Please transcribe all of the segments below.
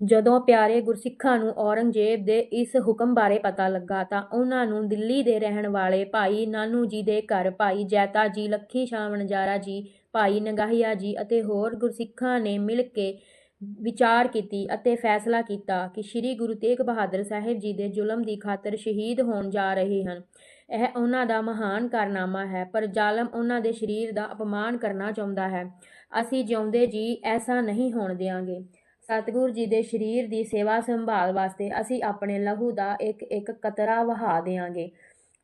ਜਦੋਂ ਪਿਆਰੇ ਗੁਰਸਿੱਖਾਂ ਨੂੰ ਔਰੰਗਜ਼ੇਬ ਦੇ ਇਸ ਹੁਕਮ ਬਾਰੇ ਪਤਾ ਲੱਗਾ ਤਾਂ ਉਹਨਾਂ ਨੂੰ ਦਿੱਲੀ ਦੇ ਰਹਿਣ ਵਾਲੇ ਭਾਈ ਨਾਨੂ ਜੀ ਦੇ ਘਰ ਭਾਈ ਜੈਤਾ ਜੀ, ਲੱਖੀ ਸ਼ਾਹ ਵਣਜਾਰਾ ਜੀ, ਭਾਈ ਨਗਾਹੀਆ ਜੀ ਅਤੇ ਹੋਰ ਗੁਰਸਿੱਖਾਂ ਨੇ ਮਿਲ ਕੇ ਵਿਚਾਰ ਕੀਤੀ ਅਤੇ ਫੈਸਲਾ ਕੀਤਾ ਕਿ ਸ੍ਰੀ ਗੁਰੂ ਤੇਗ ਬਹਾਦਰ ਸਾਹਿਬ ਜੀ ਦੇ ਜ਼ੁਲਮ ਦੀ ਖਾਤਰ ਸ਼ਹੀਦ ਹੋਣ ਜਾ ਰਹੇ ਹਨ। ਇਹ ਉਹਨਾਂ ਦਾ ਮਹਾਨ ਕਾਰਨਾਮਾ ਹੈ, ਪਰ ਜ਼ਾਲਮ ਉਹਨਾਂ ਦੇ ਸਰੀਰ ਦਾ ਅਪਮਾਨ ਕਰਨਾ ਚਾਹੁੰਦਾ ਹੈ। ਅਸੀਂ ਜਿਉਂਦੇ ਜੀ, ਐਸਾ ਨਹੀਂ ਹੋਣ ਦਿਆਂਗੇ। ਸਤਿਗੁਰੂ ਜੀ ਦੇ ਸਰੀਰ ਦੀ ਸੇਵਾ ਸੰਭਾਲ ਵਾਸਤੇ ਅਸੀਂ ਆਪਣੇ ਲਹੂ ਦਾ ਇੱਕ ਇੱਕ ਕਤਰਾ ਵਹਾ ਦੇਵਾਂਗੇ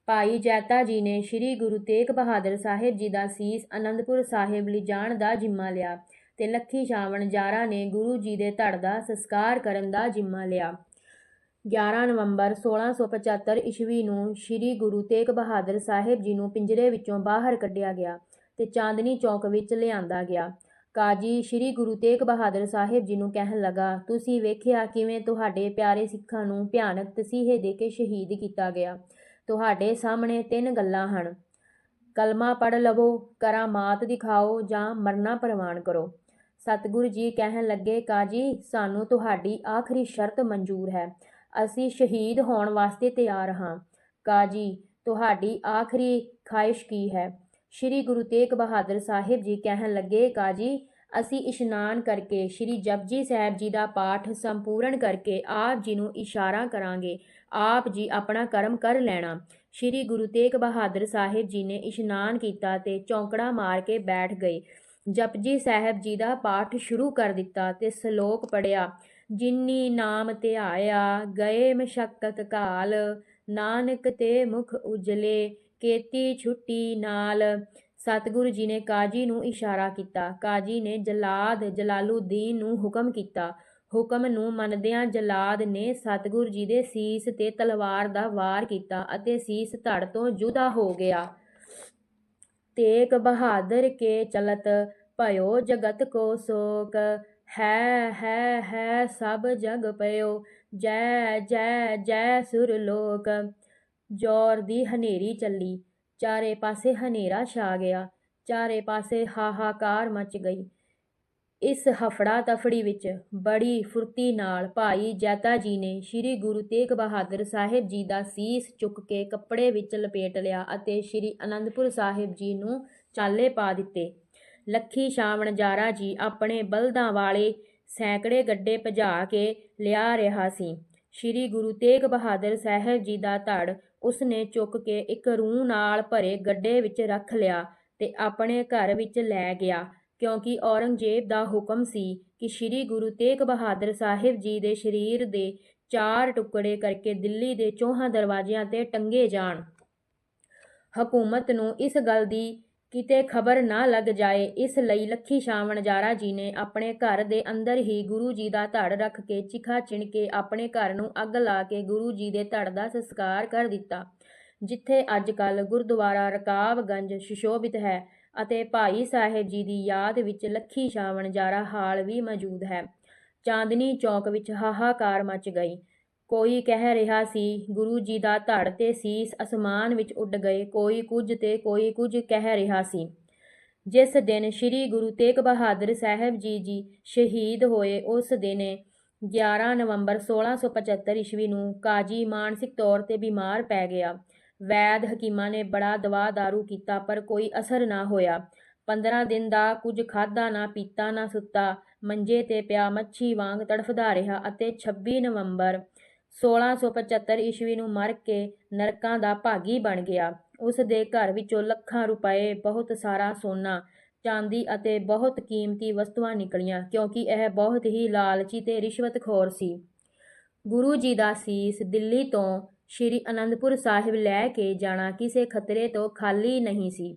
ਭਾਈ ਜੈਤਾ ਜੀ ਨੇ ਸ੍ਰੀ ਗੁਰੂ ਤੇਗ ਬਹਾਦਰ ਸਾਹਿਬ ਜੀ ਦਾ ਸੀਸ ਅਨੰਦਪੁਰ ਸਾਹਿਬ ਲਿਜਾਣ ਦਾ ਜ਼ਿੰਮਾ ਲਿਆ ਤੇ ਲੱਖੀ ਸ਼ਾਵਣ ਜਾਰਾ ਨੇ ਗੁਰੂ ਜੀ ਦੇ ਧੜ ਦਾ ਸੰਸਕਾਰ ਕਰਨ ਦਾ ਜ਼ਿੰਮਾ ਲਿਆ। 11 ਨਵੰਬਰ 1675 ਈਸਵੀ ਨੂੰ ਸ੍ਰੀ ਗੁਰੂ ਤੇਗ ਬਹਾਦਰ ਸਾਹਿਬ ਜੀ ਨੂੰ ਪਿੰਜਰੇ ਵਿੱਚੋਂ ਬਾਹਰ ਕੱਢਿਆ ਗਿਆ ਤੇ ਚਾਂਦਨੀ ਚੌਕ ਵਿੱਚ ਲਿਆਂਦਾ ਗਿਆ। ਕਾਜੀ, ਸ੍ਰੀ ਗੁਰੂ ਤੇਗ ਬਹਾਦਰ ਸਾਹਿਬ ਜੀ ਨੂੰ ਕਹਿਣ ਲੱਗਾ, ਤੁਸੀਂ ਵੇਖਿਆ ਕਿਵੇਂ ਤੁਹਾਡੇ ਪਿਆਰੇ ਸਿੱਖਾਂ ਨੂੰ ਭਿਆਨਕ ਤਸੀਹੇ ਦੇ ਕੇ ਸ਼ਹੀਦ ਕੀਤਾ ਗਿਆ। ਤੁਹਾਡੇ ਸਾਹਮਣੇ ਤਿੰਨ ਗੱਲਾਂ ਹਨ। ਕਲਮਾ ਪੜ ਲਵੋ, ਕਰਾਮਾਤ ਦਿਖਾਓ ਜਾਂ ਮਰਨਾ ਪ੍ਰਵਾਨ ਕਰੋ। ਸਤਿਗੁਰੂ ਜੀ ਕਹਿਣ ਲੱਗੇ, ਕਾਜੀ, ਸਾਨੂੰ ਤੁਹਾਡੀ ਆਖਰੀ ਸ਼ਰਤ ਮਨਜ਼ੂਰ ਹੈ। ਅਸੀਂ ਸ਼ਹੀਦ ਹੋਣ ਵਾਸਤੇ ਤਿਆਰ ਹਾਂ। ਕਾਜੀ, ਤੁਹਾਡੀ ਆਖਰੀ ਖਾਹਿਸ਼ ਕੀ ਹੈ? ਸ਼੍ਰੀ ਗੁਰੂ ਤੇਗ ਬਹਾਦਰ ਸਾਹਿਬ ਜੀ ਕਹਿਣ ਲੱਗੇ, ਕਾਜੀ ਅਸੀਂ ਇਸ਼ਨਾਨ ਕਰਕੇ ਸ਼੍ਰੀ ਜਪਜੀ ਸਾਹਿਬ ਜੀ ਦਾ ਪਾਠ ਸੰਪੂਰਨ ਕਰਕੇ ਆਪ ਜੀ ਨੂੰ ਇਸ਼ਾਰਾ ਕਰਾਂਗੇ, ਆਪ ਜੀ ਆਪਣਾ ਕਰਮ ਕਰ ਲੈਣਾ। ਸ਼੍ਰੀ ਗੁਰੂ ਤੇਗ ਬਹਾਦਰ ਸਾਹਿਬ ਜੀ ਨੇ ਇਸ਼ਨਾਨ ਕੀਤਾ ਤੇ ਚੌਂਕੜਾ ਮਾਰ ਕੇ ਬੈਠ ਗਏ। ਜਪਜੀ ਸਾਹਿਬ ਜੀ ਦਾ ਪਾਠ ਸ਼ੁਰੂ ਕਰ ਦਿੱਤਾ ਤੇ ਸ਼ਲੋਕ ਪੜਿਆ ਜਿਨੀ ਨਾਮ ਧਿਆਇਆ ਗਏ ਮਸ਼ਕਤ ਕਾਲ, ਨਾਨਕ ਤੇ ਮੁਖ ਉਜਲੇ, ਕੇਤੀ ਛੁੱਟੀ ਨਾਲ ਸਤਿਗੁਰੂ ਜੀ ਨੇ ਕਾਜੀ ਨੂੰ ਇਸ਼ਾਰਾ ਕੀਤਾ। ਕਾਜੀ ਨੇ ਜਲਾਦ ਜਲਾਲੂਦੀਨ ਨੂੰ ਹੁਕਮ ਕੀਤਾ। ਹੁਕਮ ਨੂੰ ਮੰਨਦਿਆਂ ਜਲਾਦ ਨੇ ਸਤਿਗੁਰੂ ਜੀ ਦੇ ਸੀਸ ਤੇ ਤਲਵਾਰ ਦਾ ਵਾਰ ਕੀਤਾ ਅਤੇ ਸੀਸ ਧੜ ਤੋਂ ਜੁਦਾ ਹੋ ਗਿਆ। ਤੇਗ ਬਹਾਦਰ ਕੇ ਚਲਤ ਭਇਓ, ਜਗਤ ਕੋ ਸੋਕ ਹੈ ਹੈ ਹੈ, ਸਭ ਜਗ ਪਇਓ, ਜੈ ਜੈ ਜੈ ਸੁਰ ਲੋਕ, ਜੋਰ ਦੀ ਹਨੇਰੀ ਚੱਲੀ। ਚਾਰੇ ਪਾਸੇ ਹਨੇਰਾ ਛਾ ਗਿਆ। ਚਾਰੇ ਪਾਸੇ ਹਾਹਾਕਾਰ ਮਚ ਗਈ। ਇਸ ਹਫੜਾ ਤਫੜੀ ਵਿੱਚ ਬੜੀ ਫੁਰਤੀ ਨਾਲ ਭਾਈ ਜੈਤਾ ਜੀ ਨੇ ਸ੍ਰੀ ਗੁਰੂ ਤੇਗ ਬਹਾਦਰ ਸਾਹਿਬ ਜੀ ਦਾ ਸੀਸ ਚੁੱਕ ਕੇ ਕੱਪੜੇ ਵਿੱਚ ਲਪੇਟ ਲਿਆ ਅਤੇ ਸ੍ਰੀ ਅਨੰਦਪੁਰ ਸਾਹਿਬ ਜੀ ਨੂੰ ਚਾਲੇ ਪਾ ਦਿੱਤੇ। ਲੱਖੀ ਸ਼ਾਵਣ ਜਾਰਾ ਜੀ ਆਪਣੇ ਬਲਦਾਂ ਵਾਲੇ ਸੈਂਕੜੇ ਗੱਡੇ ਭਜਾ ਕੇ ਲਿਆ ਰਿਹਾ ਸੀ। ਸ੍ਰੀ ਗੁਰੂ ਤੇਗ ਬਹਾਦਰ ਸਾਹਿਬ ਜੀ ਦਾ ਧੜ ਉਸਨੇ ਚੁੱਕ ਕੇ ਇੱਕ ਰੂਹ ਨਾਲ ਭਰੇ ਗੱਡੇ ਵਿੱਚ ਰੱਖ ਲਿਆ ਤੇ ਆਪਣੇ ਘਰ ਵਿੱਚ ਲੈ ਗਿਆ, ਕਿਉਂਕਿ ਔਰੰਗਜ਼ੇਬ ਦਾ ਹੁਕਮ ਸੀ ਕਿ ਸ੍ਰੀ ਗੁਰੂ ਤੇਗ ਬਹਾਦਰ ਸਾਹਿਬ ਜੀ ਦੇ ਸਰੀਰ ਦੇ ਚਾਰ ਟੁਕੜੇ ਕਰਕੇ ਦਿੱਲੀ ਦੇ ਚੌਹਾਂ ਦਰਵਾਜ਼ਿਆਂ ਤੇ ਟੰਗੇ ਜਾਣ। ਹਕੂਮਤ ਨੂੰ ਇਸ ਗੱਲ ਦੀ ਕਿਤੇ ਖਬਰ ਨਾ ਲੱਗ ਜਾਏ, ਇਸ ਲਈ ਲੱਖੀ ਸ਼ਾਹ ਵਣਜਾਰਾ ਜੀ ਨੇ ਆਪਣੇ ਘਰ ਦੇ ਅੰਦਰ ਹੀ ਗੁਰੂ ਜੀ ਦਾ ਧੜ ਰੱਖ ਕੇ ਚਿਖਾ ਚਿਣ ਕੇ ਆਪਣੇ ਘਰ ਨੂੰ ਅੱਗ ਲਾ ਕੇ ਗੁਰੂ ਜੀ ਦੇ ਧੜ ਦਾ ਸੰਸਕਾਰ ਕਰ ਦਿੱਤਾ, ਜਿੱਥੇ ਅੱਜ ਕੱਲ ਗੁਰਦੁਆਰਾ ਰਕਾਬਗੰਜ ਸੁਸ਼ੋਭਿਤ ਹੈ ਅਤੇ ਭਾਈ ਸਾਹਿਬ ਜੀ ਦੀ ਯਾਦ ਵਿੱਚ ਲੱਖੀ ਸ਼ਾਵਣ ਜਾਰਾ ਹਾਲ ਵੀ ਮੌਜੂਦ ਹੈ। ਚਾਂਦਨੀ ਚੌਕ ਵਿੱਚ ਹਾਹਾਕਾਰ ਮਚ ਗਈ। ਕੋਈ ਕਹਿ ਰਿਹਾ ਸੀ, ਗੁਰੂ ਜੀ ਦਾ ਧੜ ਤੇ ਸੀਸ ਅਸਮਾਨ ਵਿੱਚ ਉੱਡ ਗਏ, ਕੋਈ ਕੁਝ ਤੇ ਕੋਈ ਕੁਝ ਕਹਿ ਰਿਹਾ ਸੀ। ਜਿਸ ਦਿਨ ਸ੍ਰੀ ਗੁਰੂ ਤੇਗ ਬਹਾਦਰ ਸਾਹਿਬ ਜੀ ਜੀ ਸ਼ਹੀਦ ਹੋਏ, ਉਸ ਦਿਨ 11 ਨਵੰਬਰ 1675 ਈਸਵੀ ਨੂੰ ਕਾਜੀ ਮਾਨਸਿਕ ਤੌਰ ਤੇ ਬਿਮਾਰ ਪੈ ਗਿਆ। ਵੈਦ ਹਕੀਮਾਂ ਨੇ ਬੜਾ ਦਵਾ ਦਾਰੂ ਕੀਤਾ, ਪਰ ਕੋਈ ਅਸਰ ਨਾ ਹੋਇਆ। 15 ਦਿਨ ਦਾ ਕੁਝ ਖਾਦਾ ਨਾ ਪੀਤਾ ਨਾ ਸੁੱਤਾ, ਮੰਜੇ ਤੇ ਪਿਆ ਮੱਛੀ ਵਾਂਗ ਤੜਫਦਾ ਰਿਹਾ ਅਤੇ 26 ਨਵੰਬਰ 1675 ਈਸਵੀ ਨੂੰ ਮਰ ਕੇ ਨਰਕਾਂ ਦਾ ਭਾਗੀ ਬਣ ਗਿਆ। ਉਸ ਦੇ ਘਰ ਵਿੱਚੋਂ ਲੱਖਾਂ ਰੁਪਏ, ਬਹੁਤ ਸਾਰਾ ਸੋਨਾ, ਚਾਂਦੀ ਅਤੇ ਬਹੁਤ ਕੀਮਤੀ ਵਸਤੂਆਂ ਨਿਕਲੀਆਂ, ਕਿਉਂਕਿ ਇਹ ਬਹੁਤ ਹੀ ਲਾਲਚੀ ਤੇ ਰਿਸ਼ਵਤਖੋਰ ਸੀ। ਗੁਰੂ ਜੀ ਦਾ ਸੀਸ ਦਿੱਲੀ ਤੋਂ ਸ਼੍ਰੀ ਅਨੰਦਪੁਰ ਸਾਹਿਬ ਲੈ ਕੇ ਜਾਣਾ ਕਿਸੇ ਖਤਰੇ ਤੋਂ ਖਾਲੀ ਨਹੀਂ ਸੀ।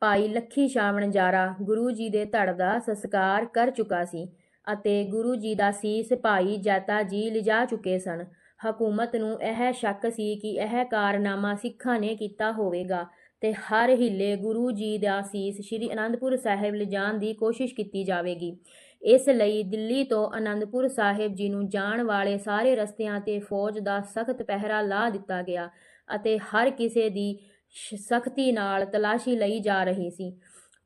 ਭਾਈ ਲੱਖੀ ਸ਼ਾਮਣ ਜਾਰਾ ਗੁਰੂ ਜੀ ਦੇ ਧੜ ਦਾ ਸੰਸਕਾਰ ਕਰ ਚੁੱਕਾ ਸੀ। ਅਤੇ ਗੁਰੂ ਜੀ ਦਾ ਸੀਸ ਭਾਈ ਜੈਤਾ ਜੀ ਲਿਜਾ ਚੁੱਕੇ ਸਨ। ਹਕੂਮਤ ਨੂੰ ਇਹ ਸ਼ੱਕ ਸੀ ਕਿ ਇਹ ਕਾਰਨਾਮਾ ਸਿੱਖਾਂ ਨੇ ਕੀਤਾ ਹੋਵੇਗਾ ਤੇ ਹਰ ਹਿੱਲੇ ਗੁਰੂ ਜੀ ਦਾ ਸੀਸ ਸ੍ਰੀ ਅਨੰਦਪੁਰ ਸਾਹਿਬ ਲਿਜਾਣ ਦੀ ਕੋਸ਼ਿਸ਼ ਕੀਤੀ ਜਾਵੇਗੀ। ਇਸ ਲਈ ਦਿੱਲੀ ਤੋਂ ਅਨੰਦਪੁਰ ਸਾਹਿਬ ਜੀ ਨੂੰ ਜਾਣ ਵਾਲੇ ਸਾਰੇ ਰਸਤਿਆਂ ਤੇ ਫੌਜ ਦਾ ਸਖਤ ਪਹਿਰਾ ਲਾ ਦਿੱਤਾ ਗਿਆ ਅਤੇ ਹਰ ਕਿਸੇ ਦੀ ਸਖਤੀ ਨਾਲ ਤਲਾਸ਼ੀ ਲਈ ਜਾ ਰਹੀ ਸੀ।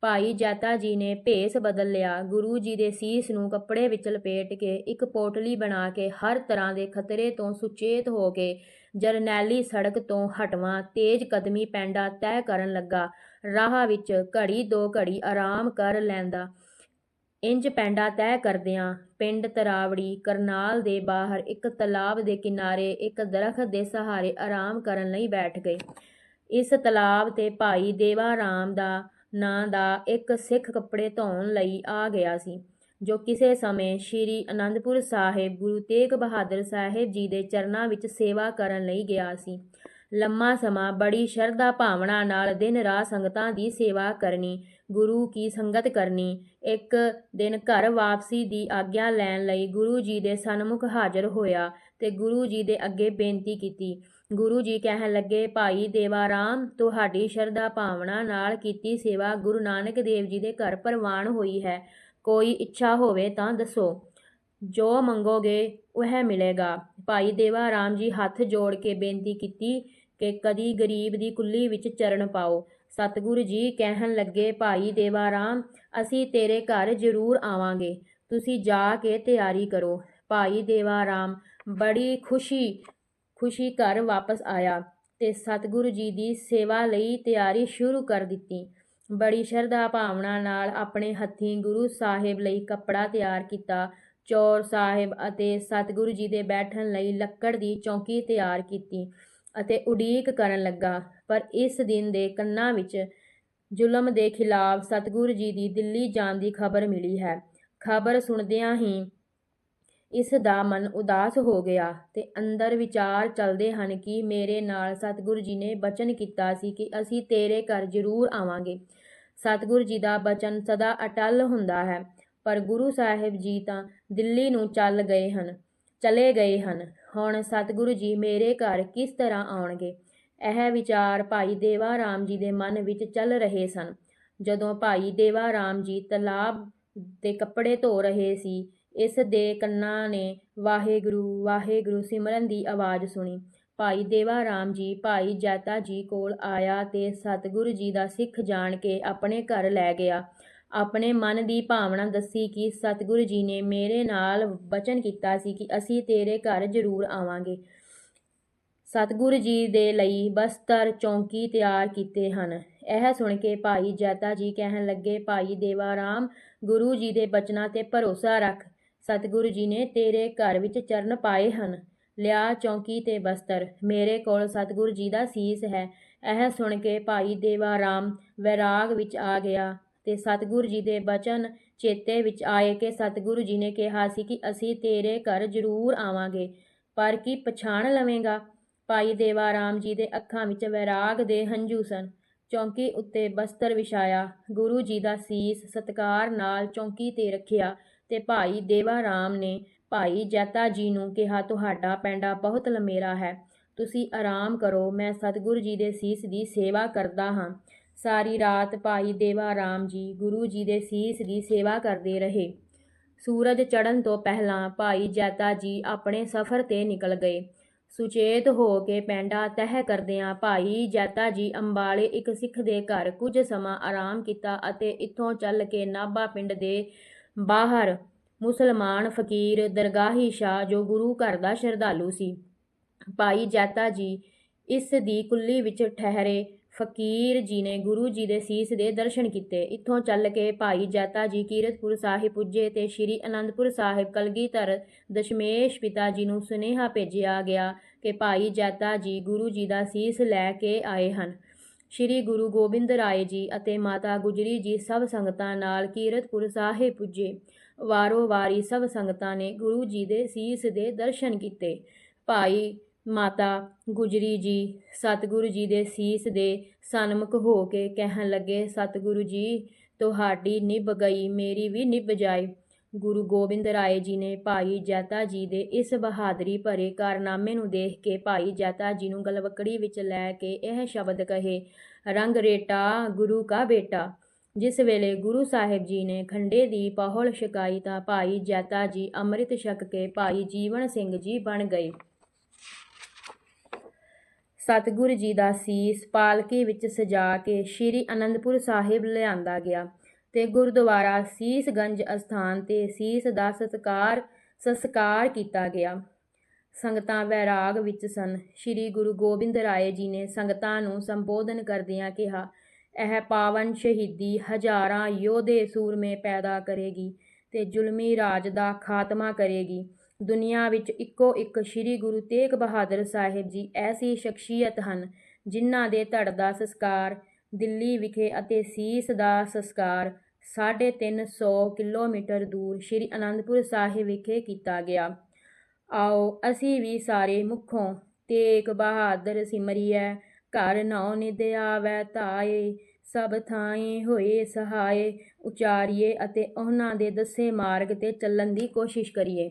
ਭਾਈ ਜੈਤਾ ਜੀ ਨੇ ਭੇਸ ਬਦਲ ਲਿਆ। ਗੁਰੂ ਜੀ ਦੇ ਸੀਸ ਨੂੰ ਕੱਪੜੇ ਵਿੱਚ ਲਪੇਟ ਕੇ ਇੱਕ ਪੋਟਲੀ ਬਣਾ ਕੇ ਹਰ ਤਰ੍ਹਾਂ ਦੇ ਖਤਰੇ ਤੋਂ ਸੁਚੇਤ ਹੋ ਕੇ ਜਰਨੈਲੀ ਸੜਕ ਤੋਂ ਹਟਵਾਂ, ਤੇਜ਼ ਕਦਮੀ ਪੈਂਡਾ ਤੈਅ ਕਰਨ ਲੱਗਾ। ਰਾਹ ਵਿੱਚ ਘੜੀ ਦੋ ਘੜੀ ਆਰਾਮ ਕਰ ਲੈਂਦਾ। ਇੰਜ ਪੈਂਡਾ ਤੈਅ ਕਰਦਿਆਂ ਪਿੰਡ ਤਰਾਵੜੀ ਕਰਨਾਲ ਦੇ ਬਾਹਰ ਇੱਕ ਤਲਾਬ ਦੇ ਕਿਨਾਰੇ ਇੱਕ ਦਰਖਤ ਦੇ ਸਹਾਰੇ ਆਰਾਮ ਕਰਨ ਲਈ ਬੈਠ ਗਏ। ਇਸ ਤਲਾਬ ਤੇ ਭਾਈ ਦੇਵਾ ਰਾਮ ਦਾ ਨਾਂ ਦਾ ਇੱਕ ਸਿੱਖ ਕੱਪੜੇ ਧੋਣ ਲਈ ਆ ਗਿਆ ਸੀ, ਜੋ ਕਿਸੇ ਸਮੇਂ ਸ੍ਰੀ ਅਨੰਦਪੁਰ ਸਾਹਿਬ ਗੁਰੂ ਤੇਗ ਬਹਾਦਰ ਸਾਹਿਬ ਜੀ ਦੇ ਚਰਨਾਂ ਵਿੱਚ ਸੇਵਾ ਕਰਨ ਲਈ ਗਿਆ ਸੀ। ਲੰਮਾ ਸਮਾਂ ਬੜੀ ਸ਼ਰਧਾ ਭਾਵਨਾ ਨਾਲ ਦਿਨ ਰਾਤ ਸੰਗਤਾਂ ਦੀ ਸੇਵਾ ਕਰਨੀ, ਗੁਰੂ ਕੀ ਸੰਗਤ ਕਰਨੀ, ਇੱਕ ਦਿਨ ਘਰ ਵਾਪਸੀ ਦੀ ਆਗਿਆ ਲੈਣ ਲਈ ਗੁਰੂ ਜੀ ਦੇ ਸਨਮੁਖ ਹਾਜ਼ਰ ਹੋਇਆ ਤੇ ਗੁਰੂ ਜੀ ਦੇ ਅੱਗੇ ਬੇਨਤੀ ਕੀਤੀ। ਗੁਰੂ ਜੀ ਕਹਿਣ ਲੱਗੇ, ਭਾਈ ਦੇਵਾ ਰਾਮ ਤੁਹਾਡੀ ਸ਼ਰਧਾ ਭਾਵਨਾ ਨਾਲ ਕੀਤੀ ਸੇਵਾ ਗੁਰੂ ਨਾਨਕ ਦੇਵ ਜੀ ਦੇ ਘਰ ਪ੍ਰਵਾਨ ਹੋਈ ਹੈ। ਕੋਈ ਇੱਛਾ ਹੋਵੇ ਤਾਂ ਦੱਸੋ। ਜੋ ਮੰਗੋਗੇ, ਉਹ ਮਿਲੇਗਾ। ਭਾਈ ਦੇਵਾ ਰਾਮ ਜੀ ਹੱਥ ਜੋੜ ਕੇ ਬੇਨਤੀ ਕੀਤੀ ਕਿ ਕਦੀ ਗਰੀਬ ਦੀ ਕੁੱਲੀ ਵਿੱਚ ਚਰਨ ਪਾਓ। ਸਤਿਗੁਰੂ ਜੀ ਕਹਿਣ ਲੱਗੇ, ਭਾਈ ਦੇਵਾ ਰਾਮ ਅਸੀਂ ਤੇਰੇ ਘਰ ਜ਼ਰੂਰ ਆਵਾਂਗੇ। ਤੁਸੀਂ ਜਾ ਕੇ ਤਿਆਰੀ ਕਰੋ। ਭਾਈ ਦੇਵਾ ਰਾਮ ਬੜੀ ਖੁਸ਼ੀ ਖੁਸ਼ੀ ਘਰ ਵਾਪਸ ਆਇਆ ਤੇ ਸਤਿਗੁਰੂ ਜੀ ਦੀ ਸੇਵਾ ਲਈ ਤਿਆਰੀ ਸ਼ੁਰੂ ਕਰ ਦਿੱਤੀ। ਬੜੀ ਸ਼ਰਧਾ ਭਾਵਨਾ ਨਾਲ ਆਪਣੇ ਹੱਥੀਂ ਗੁਰੂ ਸਾਹਿਬ ਲਈ ਕੱਪੜਾ ਤਿਆਰ ਕੀਤਾ। ਚੌਰ ਸਾਹਿਬ ਅਤੇ ਸਤਿਗੁਰੂ ਜੀ ਦੇ ਬੈਠਣ ਲਈ ਲੱਕੜ ਦੀ ਚੌਂਕੀ ਤਿਆਰ ਕੀਤੀ ਅਤੇ ਉਡੀਕ ਕਰਨ ਲੱਗਾ। ਪਰ ਇਸ ਦਿਨ ਦੇ ਕੰਨਾਂ ਵਿੱਚ ਜ਼ੁਲਮ ਦੇ ਖਿਲਾਫ ਸਤਿਗੁਰੂ ਜੀ ਦੀ ਦਿੱਲੀ ਜਾਣ ਦੀ ਖਬਰ ਮਿਲੀ ਹੈ। ਖਬਰ ਸੁਣਦਿਆਂ ਹੀ ਇਸ ਦਾ ਮਨ ਉਦਾਸ ਹੋ ਗਿਆ ਤੇ ਅੰਦਰ ਵਿਚਾਰ ਚੱਲਦੇ ਹਨ ਕਿ ਮੇਰੇ ਨਾਲ ਸਤਿਗੁਰੂ ਜੀ ਨੇ ਬਚਨ ਕੀਤਾ ਸੀ ਕਿ ਅਸੀਂ ਤੇਰੇ ਘਰ ਜ਼ਰੂਰ ਆਵਾਂਗੇ। ਸਤਿਗੁਰੂ ਜੀ ਦਾ ਬਚਨ ਸਦਾ ਅਟਲ ਹੁੰਦਾ ਹੈ, ਪਰ ਗੁਰੂ ਸਾਹਿਬ ਜੀ ਤਾਂ ਦਿੱਲੀ ਨੂੰ ਚੱਲ ਗਏ ਹਨ, ਚਲੇ ਗਏ ਹਨ। ਹੁਣ ਸਤਿਗੁਰੂ ਜੀ ਮੇਰੇ ਘਰ ਕਿਸ ਤਰ੍ਹਾਂ ਆਉਣਗੇ? ਇਹ ਵਿਚਾਰ ਭਾਈ ਦੇਵਾ ਰਾਮ ਜੀ ਦੇ ਮਨ ਵਿੱਚ ਚੱਲ ਰਹੇ ਸਨ। ਜਦੋਂ ਭਾਈ ਦੇਵਾ ਰਾਮ ਜੀ ਤਲਾਬ ਦੇ ਕੱਪੜੇ ਧੋ ਰਹੇ ਸੀ ਇਸ ਦੇ ਕੰਨਾਂ ਨੇ ਵਾਹਿਗੁਰੂ ਵਾਹਿਗੁਰੂ ਸਿਮਰਨ ਦੀ ਆਵਾਜ਼ ਸੁਣੀ। ਭਾਈ ਦੇਵਾ ਰਾਮ ਜੀ, ਭਾਈ ਜੈਤਾ ਜੀ ਕੋਲ ਆਇਆ ਤੇ ਸਤਿਗੁਰੂ ਜੀ ਦਾ ਸਿੱਖ ਜਾਣ ਕੇ ਆਪਣੇ ਘਰ ਲੈ ਗਿਆ। ਆਪਣੇ ਮਨ ਦੀ ਭਾਵਨਾ ਦੱਸੀ ਕਿ ਸਤਿਗੁਰੂ ਜੀ ਨੇ ਮੇਰੇ ਨਾਲ ਬਚਨ ਕੀਤਾ ਸੀ ਕਿ ਅਸੀਂ ਤੇਰੇ ਘਰ ਜ਼ਰੂਰ ਆਵਾਂਗੇ। ਸਤਿਗੁਰੂ ਜੀ ਦੇ ਲਈ ਬਸਤਰ, ਚੌਂਕੀ ਤਿਆਰ ਕੀਤੇ ਹਨ। ਇਹ ਸੁਣ ਕੇ ਭਾਈ ਜੈਤਾ ਜੀ ਕਹਿਣ ਲੱਗੇ, ਭਾਈ ਦੇਵਾ ਰਾਮ, ਗੁਰੂ ਜੀ ਦੇ ਬਚਨਾਂ ਤੇ ਭਰੋਸਾ ਰੱਖ। ਸਤਿਗੁਰੂ ਜੀ ਨੇ ਤੇਰੇ ਘਰ ਵਿੱਚ ਚਰਨ ਪਾਏ ਹਨ। ਲਿਆ ਚੌਂਕੀ ਤੇ ਬਸਤਰ। ਮੇਰੇ ਕੋਲ ਸਤਿਗੁਰੂ ਜੀ ਦਾ ਸੀਸ ਹੈ। ਇਹ ਸੁਣ ਕੇ ਭਾਈ ਦੇਵਾ ਰਾਮ ਵੈਰਾਗ ਵਿੱਚ ਆ ਗਿਆ ਤੇ ਸਤਿਗੁਰੂ ਜੀ ਦੇ ਬਚਨ ਚੇਤੇ ਵਿੱਚ ਆਏ ਕਿ ਸਤਿਗੁਰੂ ਜੀ ਨੇ ਕਿਹਾ ਸੀ ਕਿ ਅਸੀਂ ਤੇਰੇ ਘਰ ਜ਼ਰੂਰ ਆਵਾਂਗੇ। ਪਰ ਕੀ ਪਛਾਣ ਲਵੇਂਗਾ? ਭਾਈ ਦੇਵਾ ਰਾਮ ਜੀ ਦੇ ਅੱਖਾਂ ਵਿੱਚ ਵੈਰਾਗ ਦੇ ਹੰਝੂ ਸਨ। ਚੌਂਕੀ ਉੱਤੇ ਬਸਤਰ ਵਿਛਾਇਆ। ਗੁਰੂ ਜੀ ਦਾ ਸੀਸ ਸਤਕਾਰ ਨਾਲ ਚੌਂਕੀ ਤੇ ਰੱਖਿਆ। ਤੇ ਭਾਈ ਦੇਵਾ ਰਾਮ ਨੇ, ਭਾਈ ਜੈਤਾ ਜੀ ਨੂੰ ਕਿਹਾ, ਤੁਹਾਡਾ ਪੈਂਡਾ ਬਹੁਤ ਲੰਮੇਰਾ ਹੈ। ਤੁਸੀਂ ਆਰਾਮ ਕਰੋ, ਮੈਂ ਸਤਿਗੁਰੂ ਜੀ ਦੇ ਸੀਸ ਦੀ ਸੇਵਾ ਕਰਦਾ ਹਾਂ ਸਾਰੀ ਰਾਤ ਭਾਈ ਦੇਵਾ ਰਾਮ ਜੀ ਗੁਰੂ ਜੀ ਦੇ ਸੀਸ ਦੀ ਸੇਵਾ ਕਰਦੇ ਰਹੇ। ਸੂਰਜ ਚੜ੍ਹਨ ਤੋਂ ਪਹਿਲਾਂ ਭਾਈ ਜੈਤਾ ਜੀ ਆਪਣੇ ਸਫ਼ਰ ਤੇ ਨਿਕਲ ਗਏ। ਸੁਚੇਤ ਹੋ ਕੇ ਪੈਂਡਾ ਤਹਿ ਕਰਦਿਆਂ ਭਾਈ ਜੈਤਾ ਜੀ ਅੰਬਾਲੇ ਇੱਕ ਸਿੱਖ ਦੇ ਘਰ ਕੁਝ ਸਮਾਂ ਆਰਾਮ ਕੀਤਾ ਅਤੇ ਇੱਥੋਂ ਚੱਲ ਕੇ ਨਾਭਾ ਪਿੰਡ ਦੇ ਬਾਹਰ। ਮੁਸਲਮਾਨ ਫਕੀਰ ਦਰਗਾਹੀ ਸ਼ਾਹ ਜੋ ਗੁਰੂ ਘਰ ਦਾ ਸ਼ਰਧਾਲੂ ਸੀ। ਭਾਈ ਜੈਤਾ ਜੀ ਇਸ ਦੀ ਕੁੱਲੀ ਵਿੱਚ ਠਹਿਰੇ। ਫਕੀਰ ਜੀ ਨੇ ਗੁਰੂ ਜੀ ਦੇ ਸੀਸ ਦੇ ਦਰਸ਼ਨ ਕੀਤੇ। ਇੱਥੋਂ ਚੱਲ ਕੇ ਭਾਈ ਜੈਤਾ ਜੀ ਕੀਰਤਪੁਰ ਸਾਹਿਬ ਪੁੱਜੇ ਤੇ ਸ੍ਰੀ ਅਨੰਦਪੁਰ ਸਾਹਿਬ ਕਲਗੀਧਰ ਦਸ਼ਮੇਸ਼ ਪਿਤਾ ਜੀ ਨੂੰ ਸੁਨੇਹਾ ਭੇਜਿਆ ਗਿਆ ਕਿ ਭਾਈ ਜੈਤਾ ਜੀ ਗੁਰੂ ਜੀ ਦਾ ਸੀਸ ਲੈ ਕੇ ਆਏ ਹਨ। ਸ੍ਰੀ ਗੁਰੂ ਗੋਬਿੰਦ ਰਾਏ ਜੀ ਅਤੇ ਮਾਤਾ ਗੁਜਰੀ ਜੀ ਸਭ ਸੰਗਤਾਂ ਨਾਲ ਕੀਰਤਪੁਰ ਸਾਹਿਬ ਪੁੱਜੇ। ਵਾਰੋ ਵਾਰੀ ਸਭ ਸੰਗਤਾਂ ਨੇ ਗੁਰੂ ਜੀ ਦੇ ਸੀਸ ਦੇ ਦਰਸ਼ਨ ਕੀਤੇ। ਭਾਈ ਮਾਤਾ ਗੁਜਰੀ ਜੀ ਸਤਿਗੁਰੂ ਜੀ ਦੇ ਸੀਸ ਦੇ ਸਨਮੁਖ ਹੋ ਕੇ ਕਹਿਣ ਲੱਗੇ, ਸਤਿਗੁਰੂ ਜੀ, ਤੁਹਾਡੀ ਨਿਭ ਗਈ, ਮੇਰੀ ਵੀ ਨਿਭ ਜਾਏ। ਗੁਰੂ ਗੋਬਿੰਦ ਰਾਏ ਜੀ ਨੇ ਭਾਈ ਜੈਤਾ ਜੀ ਦੇ ਇਸ ਬਹਾਦਰੀ ਭਰੇ ਕਾਰਨਾਮੇ ਨੂੰ ਦੇਖ ਕੇ ਭਾਈ ਜੈਤਾ ਜੀ ਨੂੰ ਗਲਵਕੜੀ ਵਿੱਚ ਲੈ ਕੇ ਇਹ ਸ਼ਬਦ ਕਹੇ, ਰੰਗ ਰੇਟਾ, ਗੁਰੂ ਕਾ ਬੇਟਾ। ਜਿਸ ਵੇਲੇ ਗੁਰੂ ਸਾਹਿਬ ਜੀ ਨੇ ਖੰਡੇ ਦੀ ਪਹੁਲ ਛਕਾਈ ਤਾਂ ਭਾਈ ਜੈਤਾ ਜੀ ਅੰਮ੍ਰਿਤ ਛਕ ਕੇ ਭਾਈ ਜੀਵਨ ਸਿੰਘ ਜੀ ਬਣ ਗਏ। ਸਤਿਗੁਰੂ ਜੀ ਦਾ ਸੀਸ ਪਾਲਕੀ ਵਿੱਚ ਸਜਾ ਕੇ ਸ੍ਰੀ ਅਨੰਦਪੁਰ ਸਾਹਿਬ ਲਿਆਂਦਾ ਗਿਆ। ਤੇ ਗੁਰਦੁਆਰਾ ਸੀਸਗੰਜ ਅਸਥਾਨ ਤੇ ਸੀਸ ਦਾ ਸਤਕਾਰ ਸੰਸਕਾਰ ਕੀਤਾ ਗਿਆ। ਸੰਗਤਾਂ ਵੈਰਾਗ ਵਿੱਚ ਸਨ। ਸ੍ਰੀ ਗੁਰੂ ਗੋਬਿੰਦ ਰਾਏ ਜੀ ਨੇ ਸੰਗਤਾਂ ਨੂੰ ਸੰਬੋਧਨ ਕਰਦਿਆਂ ਕਿਹਾ, ਇਹ ਪਾਵਨ ਸ਼ਹੀਦੀ ਹਜ਼ਾਰਾਂ ਯੋਧੇ ਸੂਰਮੇ ਪੈਦਾ ਕਰੇਗੀ ਤੇ ਜ਼ੁਲਮੀ ਰਾਜ ਦਾ ਖਾਤਮਾ ਕਰੇਗੀ। ਦੁਨੀਆ ਵਿੱਚ ਇੱਕੋ ਇੱਕ ਸ੍ਰੀ ਗੁਰੂ ਤੇਗ ਬਹਾਦਰ ਸਾਹਿਬ ਜੀ ਐਸੀ ਸ਼ਖਸੀਅਤ ਹਨ ਜਿਨ੍ਹਾਂ ਦੇ ਧੜ ਦਾ ਸੰਸਕਾਰ ਦਿੱਲੀ ਵਿਖੇ ਅਤੇ ਸੀਸ ਦਾ ਸੰਸਕਾਰ ਸਾਢੇ ਤਿੰਨ ਸੌ ਕਿਲੋਮੀਟਰ ਦੂਰ ਸ੍ਰੀ ਅਨੰਦਪੁਰ ਸਾਹਿਬ ਵਿਖੇ ਕੀਤਾ ਗਿਆ। ਆਓ ਅਸੀਂ ਵੀ ਸਾਰੇ ਮੁਖੋਂ ਤੇਗ ਬਹਾਦਰ ਸਿਮਰਿਐ, ਘਰ ਨੌ ਨਿਧ ਆਵੈ ਧਾਏ, ਸਭ ਥਾਂਏ ਹੋਏ ਸਹਾਏ, ਉਚਾਰੀਏ ਅਤੇ ਉਹਨਾਂ ਦੇ ਦੱਸੇ ਮਾਰਗ ਤੇ ਚੱਲਣ ਦੀ ਕੋਸ਼ਿਸ਼ ਕਰੀਏ।